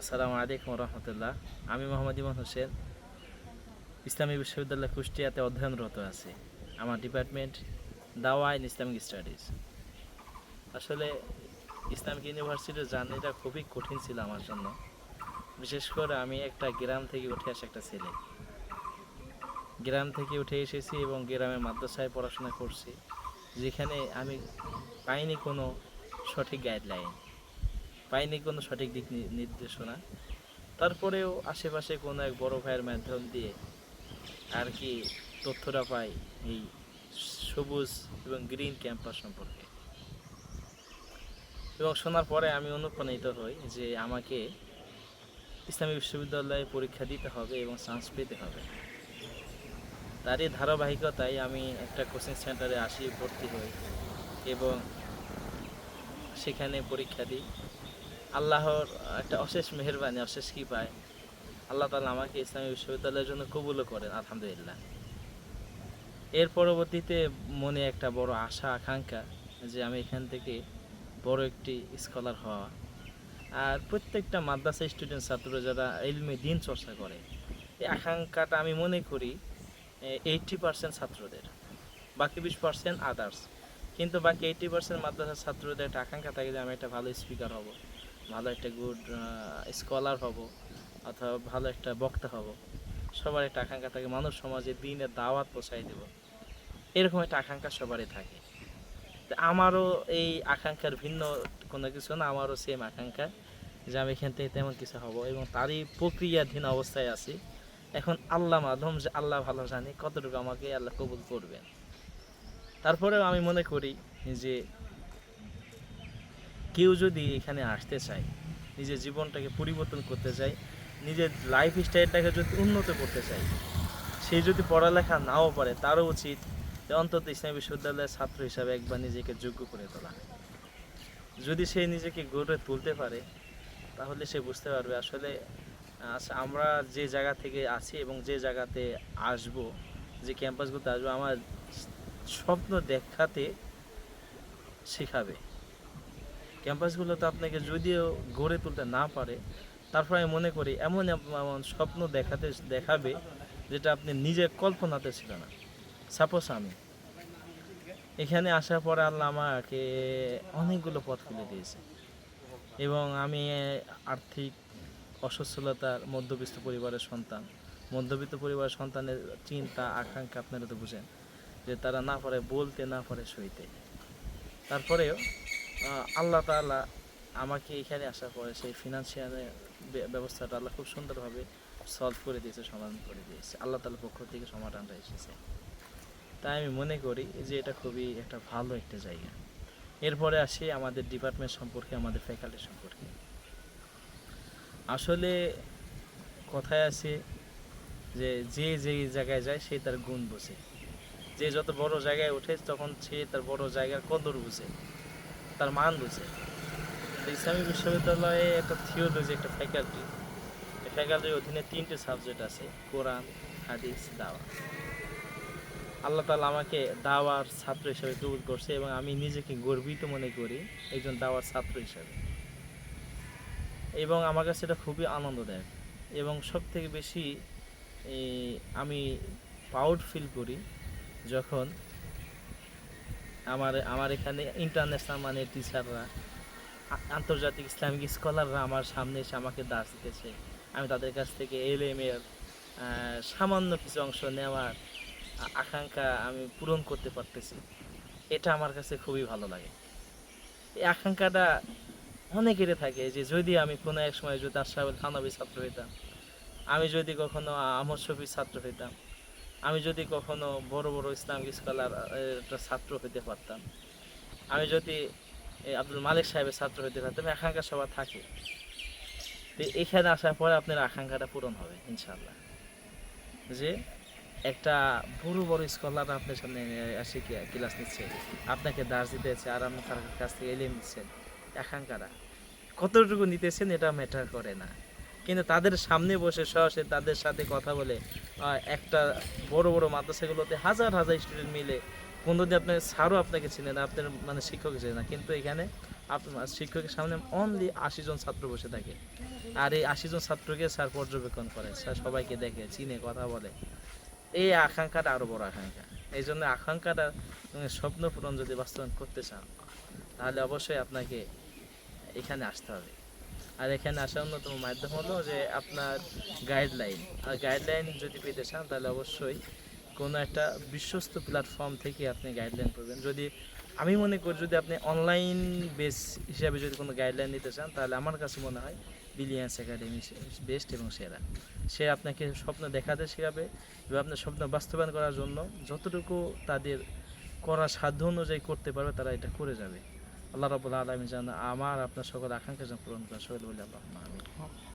আসসালামু আলাইকুম রহমতুল্লাহ। আমি মোহাম্মদ ইমান হোসেন, ইসলামী বিশ্ববিদ্যালয় কুষ্টিয়াতে অধ্যয়নরত আছি। আমার ডিপার্টমেন্ট দাওয়া ইন ইসলামিক স্টাডিজ। আসলে ইসলামিক ইউনিভার্সিটির জার্নিটা খুবই কঠিন ছিল আমার জন্য। বিশেষ করে আমি একটা গ্রাম থেকে উঠে আসা একটা ছেলে। গ্রাম থেকে উঠে এসেছি এবং গ্রামের মাদ্রাসায় পড়াশোনা করছি, যেখানে আমি পাইনি কোনো সঠিক গাইডলাইন পাইনি কোনো সঠিক দিক নির্দেশনা। তারপরেও আশেপাশে কোনো এক বড় ভাইয়ের মাধ্যম দিয়ে আর কি তথ্যটা পাই এই সবুজ এবং গ্রিন ক্যাম্পাস সম্পর্কে। এবং শোনার পরে আমি অনুপ্রাণিত হই যে আমাকে ইসলামী বিশ্ববিদ্যালয়ে পরীক্ষা দিতে হবে এবং চান্স পেতে হবে। তারই ধারাবাহিকতায় আমি একটা কোচিং সেন্টারে আসি, ভর্তি হই এবং সেখানে পরীক্ষা দিই। আল্লাহর একটা অশেষ মেহরবানি, অশেষ কি পায় আল্লাহ তালা আমাকে ইসলামী বিশ্ববিদ্যালয়ের জন্য কবুলও করেন, আলহামদুলিল্লাহ। এর পরবর্তীতে মনে একটা বড় আশা, আকাঙ্ক্ষা যে আমি এখান থেকে বড় একটি স্কলার হওয়া। আর প্রত্যেকটা মাদ্রাসা স্টুডেন্ট ছাত্র যারা এলমে দিন চর্চা করে, এই আকাঙ্ক্ষাটা আমি মনে করি এইটটি পার্সেন্ট ছাত্রদের, বাকি বিশ পার্সেন্ট আদার্স কিন্তু বাকি এইটটি পার্সেন্ট মাদ্রাসার ছাত্রদের একটা আকাঙ্ক্ষা থাকে যে আমি একটা ভালো স্পিকার হব। ভালো একটা গুড স্কলার হব অথবা ভালো একটা বক্তা হব। সবার একটা আকাঙ্ক্ষা থাকে, মানুষ সমাজে দিনের দাওয়াত পৌঁছাই দেব। এরকম একটা আকাঙ্ক্ষা সবারই থাকে। আমারও এই আকাঙ্ক্ষার ভিন্ন কোনো কিছু না, আমারও সেম আকাঙ্ক্ষা যে আমি এখান থেকে তেমন কিছু হব এবং তারই প্রক্রিয়াধীন অবস্থায় আছি। এখন আল্লাহ মাধ্যম যে আল্লাহ ভালো জানে কতটুকু আমাকে আল্লাহ কবুল করবেন। তারপরেও আমি মনে করি যে কেউ যদি এখানে আসতে চায় নিজের জীবনটাকে পরিবর্তন করতে চায় নিজের লাইফ স্টাইলটাকে যদি উন্নত করতে চায় সে যদি পড়ালেখা নাও পারে তারও উচিত যে অন্তত ইসলামী বিশ্ববিদ্যালয়ের ছাত্র হিসাবে একবার নিজেকে যোগ্য করে তোলা। যদি সে নিজেকে গড়ে তুলতে পারে তাহলে সে বুঝতে পারবে আসলে আচ্ছা, আমরা যে জায়গা থেকে আছি এবং যে জায়গাতে আসব যে ক্যাম্পাসগুলোতে আসব আমার স্বপ্ন দেখাতে শেখাবে। ক্যাম্পাসগুলোতে আপনাকে যদিও গড়ে তুলতে না পারে, তারপর আমি মনে করি এমন এমন স্বপ্ন দেখাতে, দেখাবে যেটা আপনি নিজে কল্পনাতে ছিল না। সাপোজ আমি, এখানে আসার পরে আল্লাহ আমাকে অনেকগুলো পথ খুলে দিয়েছে এবং আমি আর্থিক অসচ্ছলতার মধ্যবিত্ত পরিবারের সন্তান, মধ্যবিত্ত পরিবারের সন্তানের চিন্তা, আকাঙ্ক্ষা আপনারা তো বুঝেন যে তারা না পারে বলতে, না পারে সইতে। তারপরেও আল্লাহ তাআলা আমাকে এখানে আসার পরে সেই ফিনান্সিয়াল ব্যবস্থাটা আল্লাহ খুব সুন্দরভাবে সলভ করে দিয়েছে, সমাধান করে দিয়েছে। আল্লাহ তাআলার পক্ষ থেকে সমাধানটা এসেছে। তাই আমি মনে করি যে এটা খুবই একটা ভালো একটা জায়গা। এরপরে আসি আমাদের ডিপার্টমেন্ট সম্পর্কে, আমাদের ফ্যাকাল্টি সম্পর্কে। আসলে কথায় আছে যে যে যে জায়গায় যায় সে তার গুণ বোঝে। যে যত বড় জায়গায় ওঠে, তখন সে তার বড় জায়গার কদর বুঝে। তার মান বুঝে। ইসলামী বিশ্ববিদ্যালয়ে একটা থিওলজি একটা ফ্যাকাল্টি এই ফ্যাকাল্টির অধীনে তিনটে সাবজেক্ট আছে, কোরআন, হাদিস, দাওয়া। আল্লাহ তালা আমাকে দাওয়ার ছাত্র হিসেবে কবুল করছে এবং আমি নিজেকে গর্বিত মনে করি একজন দাওয়ার ছাত্র হিসেবে। এবং আমার কাছে এটা খুবই আনন্দদায়ক। এবং সব থেকে বেশি আমি প্রাউড ফিল করি যখন আমার আমার এখানে ইন্টারন্যাশনাল মানে টিচাররা আন্তর্জাতিক ইসলামিক স্কলাররা আমার সামনে এসে আমাকে দাস দিতেছে। আমি তাদের কাছ থেকে এল এম এর সামান্য কিছু অংশ নেওয়ার আকাঙ্ক্ষা আমি পূরণ করতে পারতেছি। এটা আমার কাছে খুবই ভালো লাগে। এই আকাঙ্ক্ষাটা অনেকেরই থাকে যে যদি আমি কোনো এক সময় যদি আশরাফুল থানবী ছাত্র হইতাম, আমি যদি কখনো আহমদ শফির ছাত্র হইতাম আমি যদি কখনো বড় বড় ইসলামিক স্কলার একটা ছাত্র হইতে পারতাম। আমি যদি আব্দুল মালিক সাহেবের ছাত্র হইতে পারতাম আকাঙ্ক্ষা সবার থাকে। তো এখানে আসার পরে আপনার আকাঙ্ক্ষাটা পূরণ হবে ইনশাল্লাহ যে একটা বড় বড় স্কলার আপনার সামনে আসে ক্লাস নিচ্ছে? আপনাকে দাস দিতেছে আর আপনি তার কাছ থেকে এলিয়ে নিচ্ছেন আকাঙ্ক্ষাটা। কতটুকু নিতেছেন এটা ম্যাটার করে না। কিন্তু তাদের সামনে বসে সরাসরি তাদের সাথে কথা বলে একটা বড় বড় মাদ্রাসাগুলোতে হাজার হাজার স্টুডেন্ট মিলে কোনোদিন আপনার স্যারও আপনাকে চিনে না, আপনার মানে শিক্ষক চিনে না, কিন্তু এখানে আপনার শিক্ষকের সামনে অনলি আশি জন ছাত্র বসে থাকে। আর এই আশি জন ছাত্রকে স্যার পর্যবেক্ষণ করে, স্যার সবাইকে দেখে, চিনে, কথা বলে। এই আকাঙ্ক্ষাটা আরও বড় আকাঙ্ক্ষা। এই জন্য আকাঙ্ক্ষাটা স্বপ্ন পূরণ যদি বাস্তবায়ন করতে চান, তাহলে অবশ্যই আপনাকে এখানে আসতে হবে। আর এখানে আসার অন্যতম মাধ্যম হলো যে আপনার গাইডলাইন আর গাইডলাইন যদি পেতে চান, তাহলে অবশ্যই কোনো একটা বিশ্বস্ত প্ল্যাটফর্ম থেকে আপনি গাইডলাইন করবেন। যদি আমি মনে করি, যদি আপনি অনলাইন বেস হিসাবে যদি কোনো গাইডলাইন নিতে চান, তাহলে আমার কাছে মনে হয় বিলিয়ান্স একাডেমি বেস্ট এবং সেরা। সে আপনাকে স্বপ্ন দেখাতে শেখাবে এবং আপনার স্বপ্ন বাস্তবায়ন করার জন্য যতটুকু তাদের করা সাধ্য অনুযায়ী করতে পারবে, তারা এটা করে যাবে। আল্লাহ রবুল্লা আলমী যেন আমার, আপনার সকল আকাঙ্ক্ষা যেন পূরণ করেন। সকল বলি আল্লাহ আমিন।